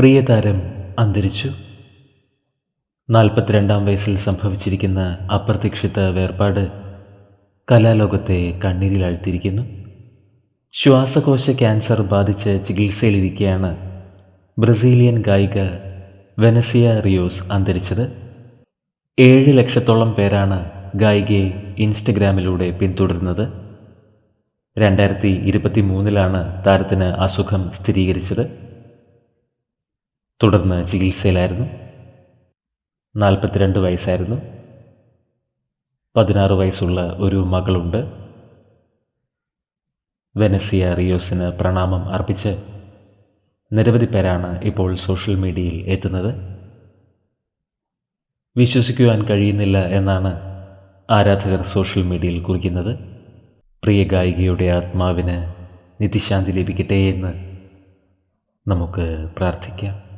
പ്രിയതാരം അന്തരിച്ചു. നാൽപ്പത്തിരണ്ടാം വയസ്സിൽ സംഭവിച്ചിരിക്കുന്ന അപ്രതീക്ഷിത വേർപാട് കലാലോകത്തെ കണ്ണീരിൽ കണ്ണീരിലാഴ്ത്തിയിരിക്കുന്നു. ശ്വാസകോശ ക്യാൻസർ ബാധിച്ച് ചികിത്സയിലിരിക്കെയാണ് ബ്രസീലിയൻ ഗായിക വെനസിയ റിയോസ് അന്തരിച്ചത്. ഏഴ് ലക്ഷത്തോളം പേരാണ് ഗായികയെ ഇൻസ്റ്റഗ്രാമിലൂടെ പിന്തുടരുന്നത്. രണ്ടായിരത്തി ഇരുപത്തി മൂന്നിലാണ് താരത്തിന് അസുഖം സ്ഥിരീകരിച്ചത്. തുടർന്ന് ചികിത്സയിലായിരുന്നു. നാൽപ്പത്തിരണ്ട് വയസ്സായിരുന്നു. പതിനാറ് വയസ്സുള്ള ഒരു മകളുണ്ട്. വെനസിയ റിയോസിന് പ്രണാമം അർപ്പിച്ച് നിരവധി പേരാണ് ഇപ്പോൾ സോഷ്യൽ മീഡിയയിൽ എത്തുന്നത്. വിശ്വസിക്കുവാൻ കഴിയുന്നില്ല എന്നാണ് ആരാധകർ സോഷ്യൽ മീഡിയയിൽ കുറിക്കുന്നത്. പ്രിയ ഗായികയുടെ ആത്മാവിന് നിത്യശാന്തി ലഭിക്കട്ടെ എന്ന് നമുക്ക് പ്രാർത്ഥിക്കാം.